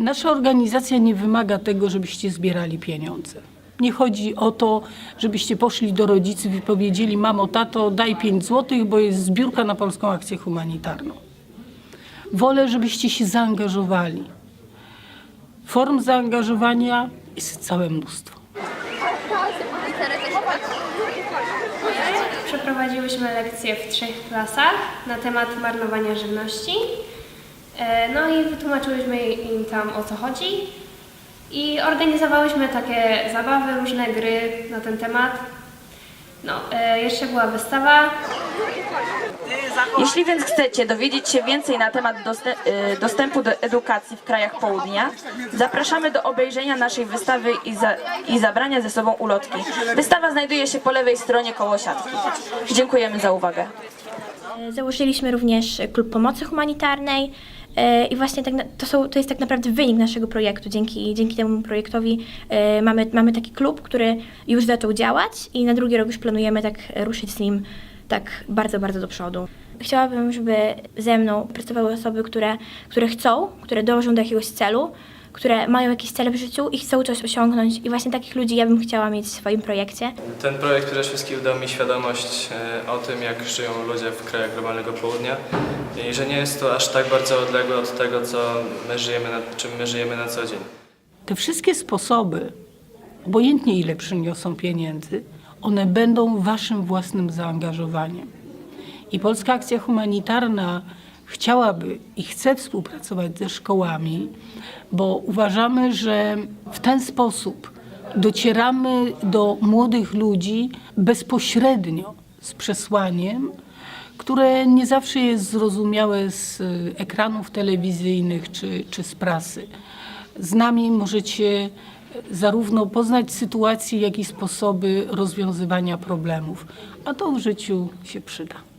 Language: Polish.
Nasza organizacja nie wymaga tego, żebyście zbierali pieniądze. Nie chodzi o to, żebyście poszli do rodziców i powiedzieli: Mamo, tato, daj 5 złotych, bo jest zbiórka na polską akcję humanitarną. Wolę, żebyście się zaangażowali. Form zaangażowania jest całe mnóstwo. Przeprowadziłyśmy lekcje w trzech klasach na temat marnowania żywności. E, No i wytłumaczyłyśmy im tam o co chodzi. I organizowałyśmy takie zabawy, różne gry na ten temat. No, e, jeszcze była wystawa. Jeśli więc chcecie dowiedzieć się więcej na temat y, dostępu do edukacji w krajach południa, zapraszamy do obejrzenia naszej wystawy i, za- i zabrania ze sobą ulotki. Wystawa znajduje się po lewej stronie koło siatki. Dziękujemy za uwagę. Założyliśmy również klub pomocy humanitarnej e, i właśnie tak to, są, to jest tak naprawdę wynik naszego projektu. Dzięki, dzięki temu projektowi e, mamy, mamy taki klub, który już zaczął działać i na drugi rok już planujemy tak ruszyć z nim tak bardzo, bardzo do przodu. Chciałabym, żeby ze mną pracowały osoby, które, które chcą, które dążą do jakiegoś celu, które mają jakieś cele w życiu i chcą coś osiągnąć i właśnie takich ludzi ja bym chciała mieć w swoim projekcie. Ten projekt przede wszystkim dał mi świadomość e, o tym, jak żyją ludzie w krajach globalnego południa i że nie jest to aż tak bardzo odległe od tego, co my żyjemy na, czym my żyjemy na co dzień. Te wszystkie sposoby, obojętnie ile przyniosą pieniędzy, one będą waszym własnym zaangażowaniem. I Polska Akcja Humanitarna chciałaby i chce współpracować ze szkołami, bo uważamy, że w ten sposób docieramy do młodych ludzi bezpośrednio z przesłaniem, które nie zawsze jest zrozumiałe z y, ekranów telewizyjnych czy, czy z prasy. Z nami możecie zarówno poznać sytuacje, jak i sposoby rozwiązywania problemów, a to w życiu się przyda.